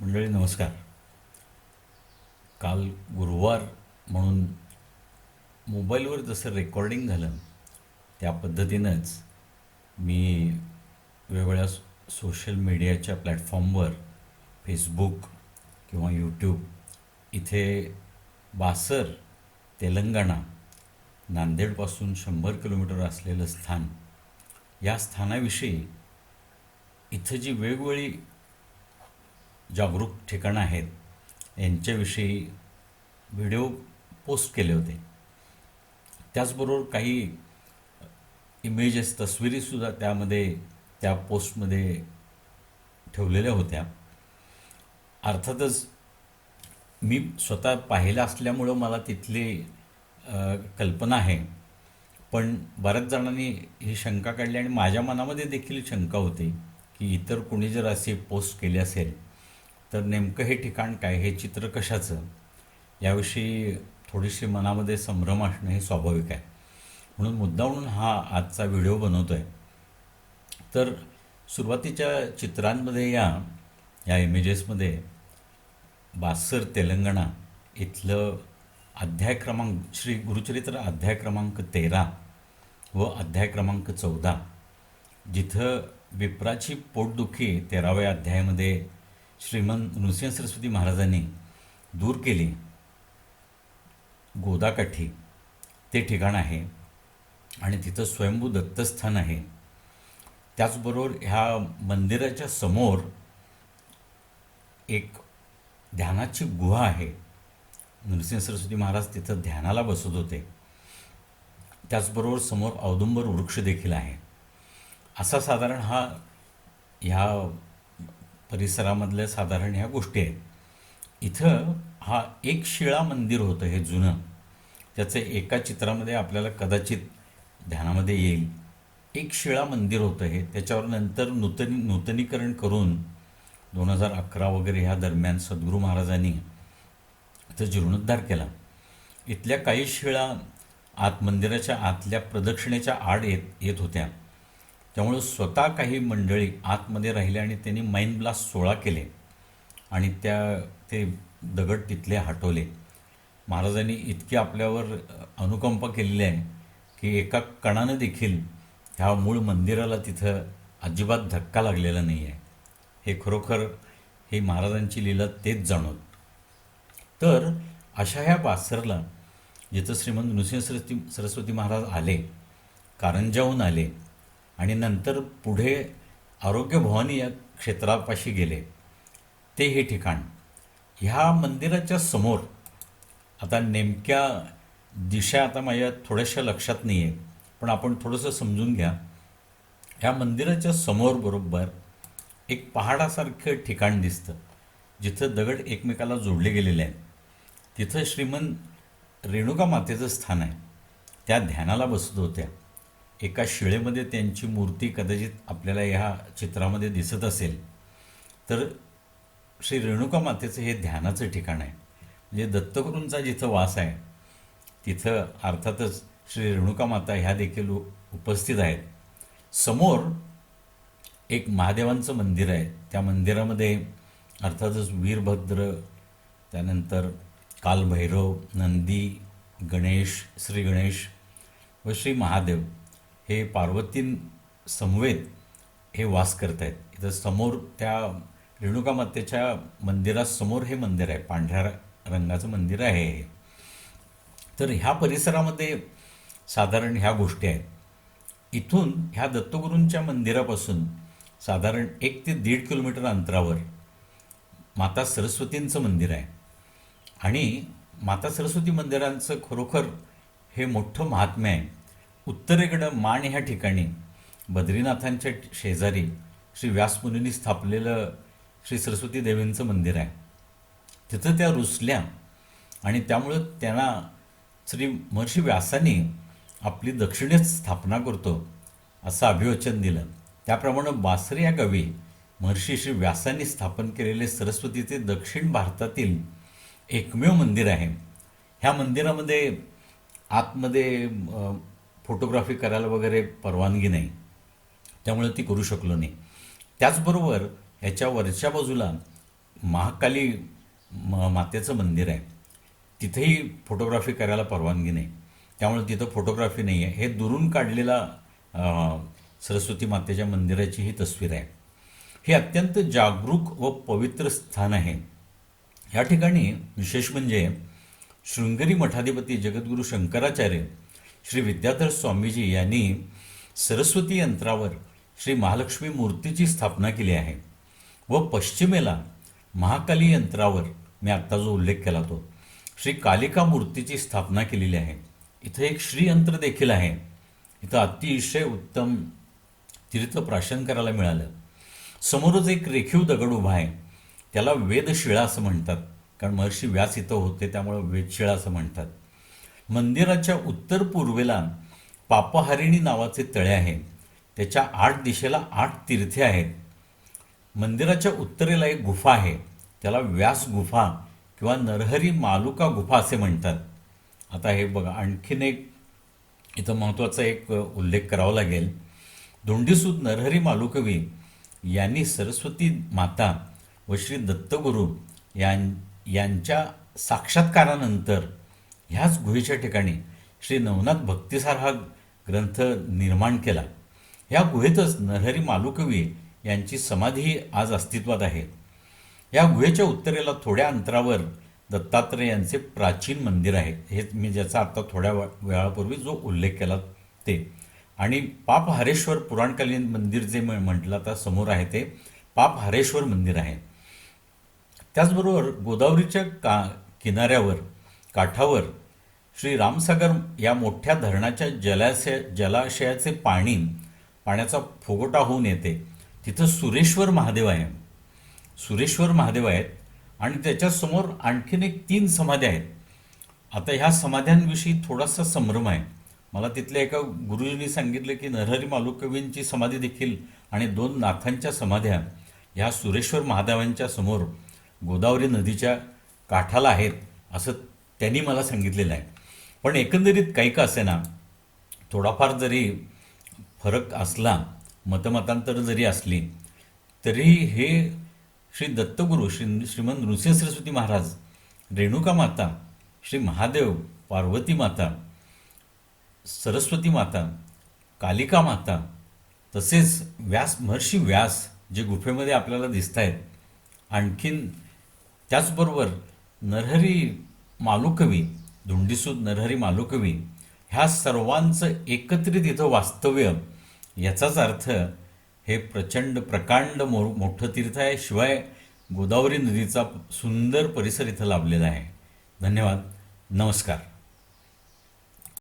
मंडळी नमस्कार. काल गुरुवार म्हणून मोबाईलवर जसं रेकॉर्डिंग झालं त्या पद्धतीनंच मी वेगवेगळ्या सोशल मीडियाच्या प्लॅटफॉर्मवर फेसबुक किंवा यूट्यूब इथे बासर तेलंगणा नांदेडपासून शंभर किलोमीटर असलेलं स्थान या स्थानाविषयी इथं जी वेगवेगळी जागरूक ठिकाणं आहेत यांच्याविषयी व्हिडिओ पोस्ट केले होते. त्याचबरोबर काही इमेजेस तस्विरीसुद्धा त्यामध्ये त्या पोस्टमध्ये ठेवलेल्या होत्या. अर्थातच मी स्वतः पाहिलं असल्यामुळं मला तिथली कल्पना आहे. पण बऱ्याच जणांनी ही शंका काढली आणि माझ्या मनामध्ये देखील शंका होती की इतर कोणी जर असे पोस्ट केले असेल तर नेमकं हे ठिकाण काय? हे चित्र कशाचं? याविषयी थोडीशी मनामध्ये संभ्रम असणं हे स्वाभाविक आहे. म्हणून मुद्दा म्हणून हा आजचा व्हिडिओ बनवतो आहे तर सुरुवातीच्या चित्रांमध्ये या या इमेजेसमध्ये बासर तेलंगणा इथलं अध्याय क्रमांक श्री गुरुचरित्र अध्याय क्रमांक तेरा व अध्याय क्रमांक चौदा जिथं विप्राची पोटदुखी तेराव्या अध्यायामध्ये श्रीमंत नृसिंह सरस्वती महाराजांनी दूर केले. गोदाकाठी ते ठिकाण आहे आणि तिथं स्वयंभू दत्तस्थान आहे. त्याचबरोबर ह्या मंदिराच्या समोर एक ध्यानाची गुहा आहे. नृसिंह सरस्वती महाराज तिथं ध्यानाला बसत होते. त्याचबरोबर समोर औदुंबर वृक्ष देखील आहे. असा साधारण हा ह्या परिसरामधल्या साधारण ह्या गोष्टी आहेत. इथं हा एक शिळा मंदिर होतं हे जुनं. त्याचं एका चित्रामध्ये आपल्याला कदाचित ध्यानामध्ये येईल. एक शिळा मंदिर होतं हे. त्याच्यावर नंतर नूतनी नूतनीकरण करून दोन हजार अकरा वगैरे ह्या दरम्यान सद्गुरू महाराजांनी इथं जीर्णोद्धार केला. इथल्या काही शिळा आत मंदिराच्या आतल्या प्रदक्षिणेच्या आड येत येत होत्या. त्यामुळं स्वतः काही मंडळी आतमध्ये राहिले आणि त्यांनी माइन ब्लास्ट सोळा केले. आणि त्या ते दगड तिथले हटवले. महाराजांनी इतकी आपल्यावर अनुकंपा केलेली आहे की एका कणानं देखील ह्या मूळ मंदिराला तिथं अजिबात धक्का लागलेला नाही आहे हे खरोखर हे महाराजांची लीला तेच जाणवत. तर अशा ह्या बासरला जिथं श्रीमंत नृसिंह सरस्वती सरस्वती महाराज आले कारंजाहून आले आणि नंतर पुढे आरोग्य भवानी या क्षेत्रापाशी गेले. ते हे ठिकाण. ह्या मंदिराच्या समोर आता नेमक्या दिशा आता माझ्या थोड्याशा लक्षात नाही आहे पण आपण थोडंसं समजून घ्या. ह्या मंदिराच्या समोर बरोबर एक पहाडासारखं ठिकाण दिसतं जिथं दगड एकमेकाला जोडले गेलेले आहेत. तिथं श्रीमंत रेणुका मातेचं स्थान आहे. त्या ध्यानाला बसत होत्या. एका शिळेमध्ये त्यांची मूर्ती कदाचित आपल्याला ह्या चित्रामध्ये दिसत असेल तर श्री रेणुका मातेचं हे ध्यानाचं ठिकाण आहे. म्हणजे दत्तगुरूंचा जिथं वास आहे तिथं अर्थातच श्री रेणुका माता ह्या देखील उपस्थित आहेत. समोर एक महादेवांचं मंदिर आहे. त्या मंदिरामध्ये अर्थातच वीरभद्र त्यानंतर कालभैरव नंदी गणेश श्री गणेश व श्री महादेव हे पार्वतीं समवेत हे वास करत आहेत इथं समोर त्या रेणुका मातेच्या मंदिरासमोर हे मंदिर आहे. पांढऱ्या रंगाचं मंदिर आहे हे. तर ह्या परिसरामध्ये साधारण ह्या गोष्टी आहेत. इथून ह्या दत्तगुरूंच्या मंदिरापासून साधारण एक ते दीड किलोमीटर अंतरावर माता सरस्वतींचं मंदिर आहे. आणि माता सरस्वती मंदिरांचं खरोखर हे मोठं महात्म्य आहे. उत्तरेकडं मान ह्या ठिकाणी बद्रीनाथांच्या शेजारी श्री व्यासमुनींनी स्थापलेलं श्री सरस्वती देवींचं मंदिर आहे. तिथं त्या रुसल्या आणि त्यामुळं त्यांना श्री महर्षी व्यासांनी आपली दक्षिणेत स्थापना करतो असं अभिवचन दिलं. त्याप्रमाणे बासरी या गावी महर्षी श्री व्यासांनी स्थापन केलेले सरस्वतीचे दक्षिण भारतातील एकमेव मंदिर आहे. ह्या मंदिरामध्ये आतमध्ये फोटोग्राफी करायला वगैरे परवानगी नाही. त्यामुळे ती करू शकलो नाही. त्याचबरोबर ह्याच्या वरच्या बाजूला महाकाली म मातेचं मंदिर आहे. तिथेही फोटोग्राफी करायला परवानगी नाही. त्यामुळे तिथं फोटोग्राफी नाही आहे हे दुरून काढलेला सरस्वती मातेच्या मंदिराची ही तस्वीर आहे. हे अत्यंत जागरूक व पवित्र स्थान आहे. या ठिकाणी विशेष म्हणजे शृंगेरी मठाधिपती जगद्गुरू शंकराचार्य श्री विद्याधर स्वामीजी यांनी सरस्वती यंत्रावर श्री महालक्ष्मी मूर्तीची स्थापना केली आहे व पश्चिमेला महाकाली यंत्रावर मी आत्ता जो उल्लेख केला तो श्री कालिका मूर्तीची स्थापना केलेली आहे. इथं एक श्रीयंत्र देखील आहे. इथं अतिशय उत्तम तीर्थ प्राशन करायला मिळालं. समोरच एक रेखीव दगड उभा आहे. त्याला वेदशिळा असं म्हणतात. कारण महर्षी व्यास इथं होते त्यामुळं वेदशिळा असं म्हणतात. मंदिराच्या उत्तर पूर्वेला पापहारिणी नावाचे तळे आहे. त्याच्या आठ दिशेला आठ तीर्थे आहेत. मंदिराच्या उत्तरेला एक गुफा आहे. त्याला व्यास गुफा किंवा नरहरी मालुका गुफा असे म्हणतात. आता हे बघा आणखीन एक इथं महत्त्वाचा एक उल्लेख करावा लागेल. धोंडीसूत नरहरी मालुकवी यांनी सरस्वती माता व श्री दत्तगुरू यां यांच्या साक्षात्कारानंतर ह्याच गुहेच्या ठिकाणी श्री नवनाथ भक्तिसार हा ग्रंथ निर्माण केला. या गुहेतच नरहरी मालुकवी यांची समाधी आज अस्तित्वात आहे. या गुहेच्या उत्तरेला थोड्या अंतरावर दत्तात्रय यांचे प्राचीन मंदिर आहे. हे मी ज्याचा आत्ता थोड्या वेळापूर्वी जो उल्लेख केला ते. आणि पाप हरेश्वर पुराणकालीन मंदिर जे म्हटलं आता समोर आहे ते पाप हरेश्वर मंदिर आहे. त्याचबरोबर गोदावरीच्या का किनाऱ्यावर काठावर श्री रामसागर या मोठ्या धरणाच्या जलाशय जलाशयाचे पाणी पाण्याचा फुगोटा होऊन येते. तिथं सुरेश्वर महादेव आहे. सुरेश्वर महादेव आहेत आणि त्याच्यासमोर आणखीन एक तीन समाध्या आहेत. आता ह्या समाध्यांविषयी थोडासा संभ्रम आहे. मला तिथल्या एका गुरुजींनी सांगितलं की नरहरी मालुकवींची समाधी देखील आणि दोन नाथांच्या समाध्या ह्या सुरेश्वर महादेवांच्या समोर गोदावरी नदीच्या काठाला आहेत असं त्यांनी मला सांगितलेलं आहे. पण एकंदरीत काही का असेना थोडाफार जरी फरक असला मतमतांतर जरी असली तरी हे श्री दत्तगुरू श्री श्रीमंत नृसिंह सरस्वती महाराज रेणुका माता श्री महादेव पार्वती माता सरस्वती माता कालिका माता तसेच व्यास महर्षी व्यास जे गुफेमध्ये आपल्याला दिसत आहेत आणखीन त्याचबरोबर नरहरी मालुकवी धुंडीसूद नरहरी मालुकवी ह्या सर्वांचं एकत्रित इथं वास्तव्य. याचाच अर्थ हे प्रचंड प्रकांड मो मोठं तीर्थ आहे. शिवाय गोदावरी नदीचा सुंदर परिसर इथं लाभलेला आहे. धन्यवाद. नमस्कार.